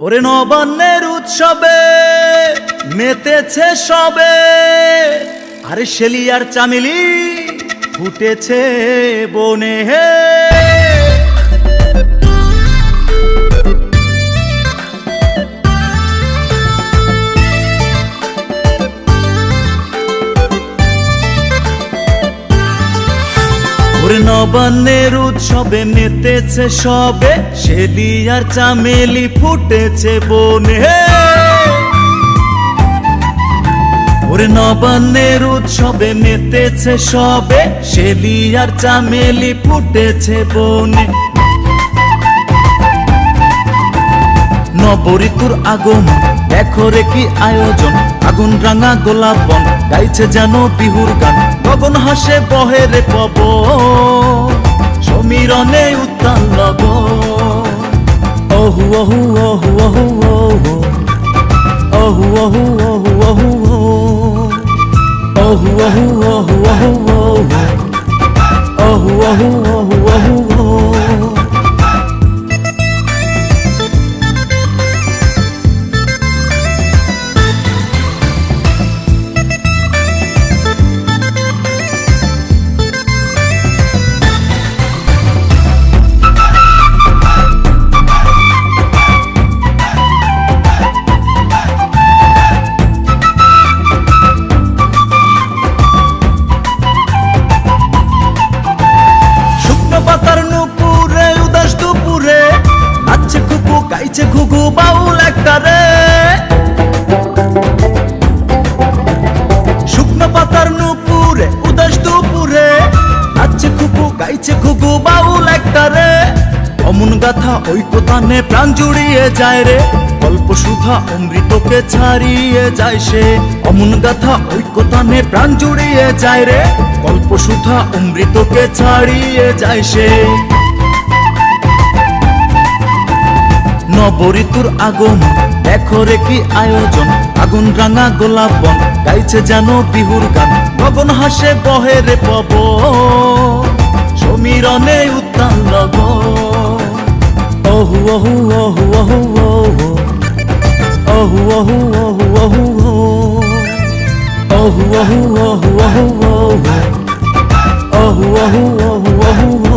ওরে নবান্নের উৎসবে মেতেছে সবে আরে চামিলি চামেলি ফুটেছে বনে। হে নবান্নের উৎসবে মেতেছে সবে, শেলি আর চামেলি ফুটেছে বনে। ওরে নবান্নের উৎসবে মেতেছে সবে, শেলি আর চামেলি ফুটেছে বনে। নবঋতুর আগমন দেখো রে কি আয়োজন আগুন রাঙা গোলাপ বন গাইছে যেন বিহুর গান গগন হাসে বহে রে পব সমীরণে উত্তাল লগ ওহু অহু ওহু ওহু ওহু ওহু ওহু ওহু অহু ওহু ওহু ওহু ওহু ওহু অহু ওহু ওহু ওহু বাউল একটা রে। শুকনো পাতার নুপুরে, উদাস দুপুরে, নাচছে কুকু গাইছে ঘুঘু বাউল একটা রে। অমন গাথা ঐকতানে প্রাণ জুড়িয়ে যায় রে। গল্প সুধা অমৃতকে ছাড়িয়ে যায় সে। অমন গাথা ঐকতানে প্রাণ জুড়িয়ে যায় রে। গল্প সুধা অমৃতকে ছাড়িয়ে যায় সে। নবঋতুর আগমন দেখো রে কি আয়োজন আগুন রাঙা গোলাপ বন গাইছে যেন বিহুর গান গগন হাসে বহে রে পব সমীরণে উত্তাল ওহু ওহু ওহু ওহু ওহু ওহু ওহু ওহু ওহু ওহু ওহু ওহু ওহু ওহু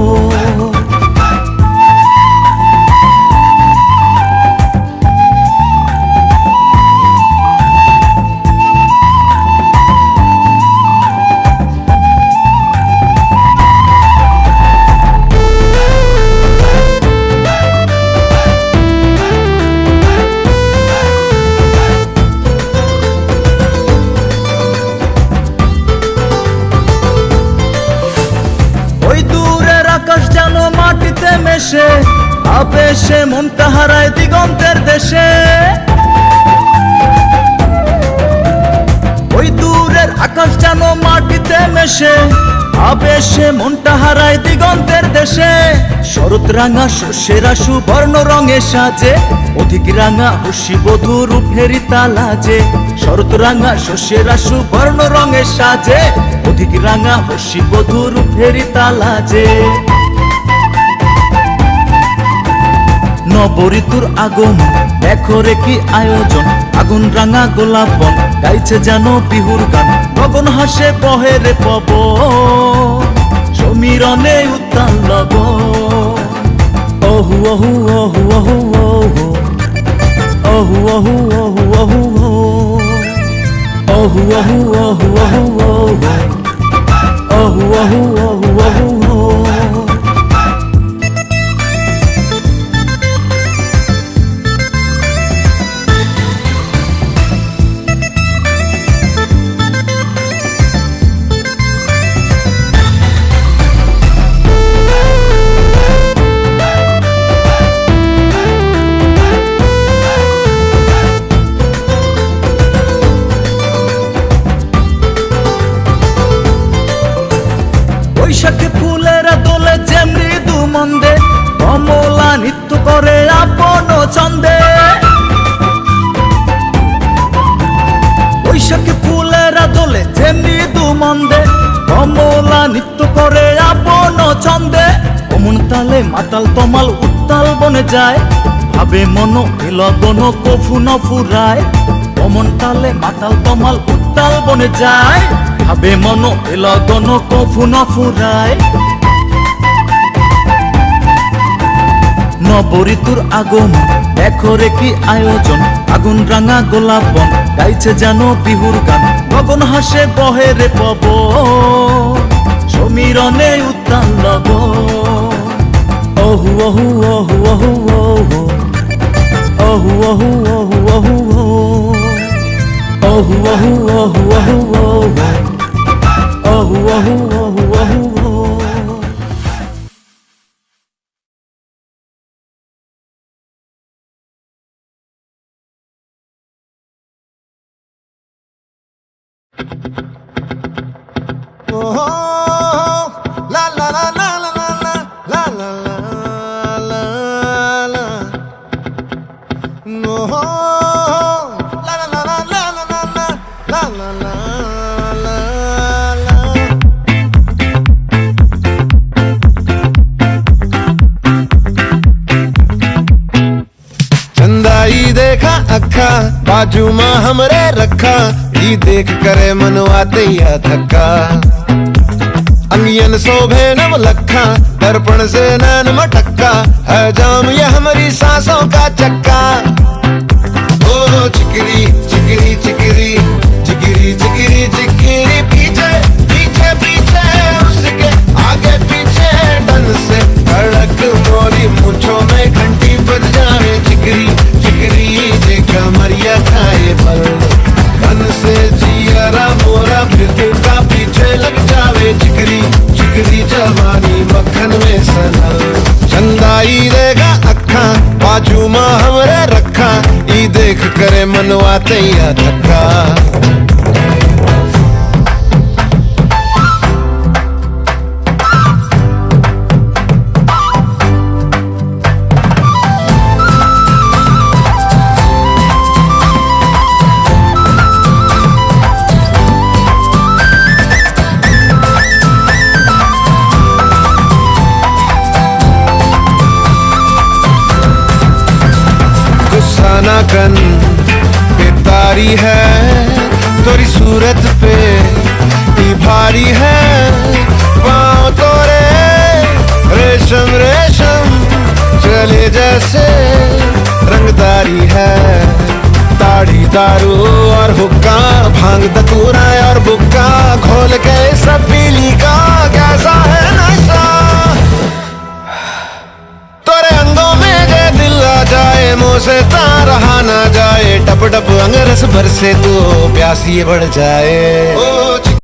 আবেশে মনটা হারায় দিগন্তের দেশে। ওই দূরের আকাশ যেন মাটিতে মেশে আবেশে মনটা হারায় দিগন্তের দেশে। শরৎ রাঙা শস্যের সুবর্ণ রঙে সাজে, অধিক রাঙা হুসি বধু রূপেরি তালাজে শরৎ রাঙা শস্যের সুবর্ণ রঙে সাজে, অধিক রাঙা হুসি বধু রূপেরি তালাজে নবঋতুর আগমন দেখো রে কি আয়োজন আগুন রাঙা গোলাপ গাইছে যেন বিহুর গান গগন হাসে বহে পব সমীরণে উত্তাল লগ ওহু ওহু অহু অহু ওহু ওহু ওহু ওহু অহু ওহু ওহু ওহু ওহু বৈশাখে ফুলেরা দোলে যেমনি দু মন্দে কমলা নৃত্য করে আপন ছন্দে। অমন তালে মাতাল তমাল উত্তাল বনে যায়, ভাবে মন এলগন কফু নফুরায় অমন তালে মাতাল তমাল উত্তাল বনে যায়, ভাবে মন এলগন কফু নফুরায় নবঋতুর আগমন দেখো রে কি আয়োজন আগুন রাঙা গোলাপ বন গাইছে যেন বিহুর গান গগন হাসে বহে রে পব সমীরণে উত্তাল অহু অহু অহু অহু অহু অহু অহু অহু অহু অহু অহু অহু অহু অহু অহু অহু অহু देखा अखा बाजू मा हमरे रखा। ई देख करे मनवा तैया थका अंगियन शोभे नव लखा, दर्पण से नैन मटक्का, है जाम यह हमारी सांसों का चक्का। ओ, चिकरी चिकरी चिकरी चिकरी चिकरी चिकरी देख करे मनवा तैया धक्का। रंगदारी है। ताड़ी दारू और हुक्का, भाँग, दतूरा और बुक्का, खोल के सब पीली का कैसा है नशा? तोरे अंगों में जे दिल आ जाए, मुँह से ता रहा ना जाए टप टप अंगरस भर से तो प्यासी बढ़ जाए। ओ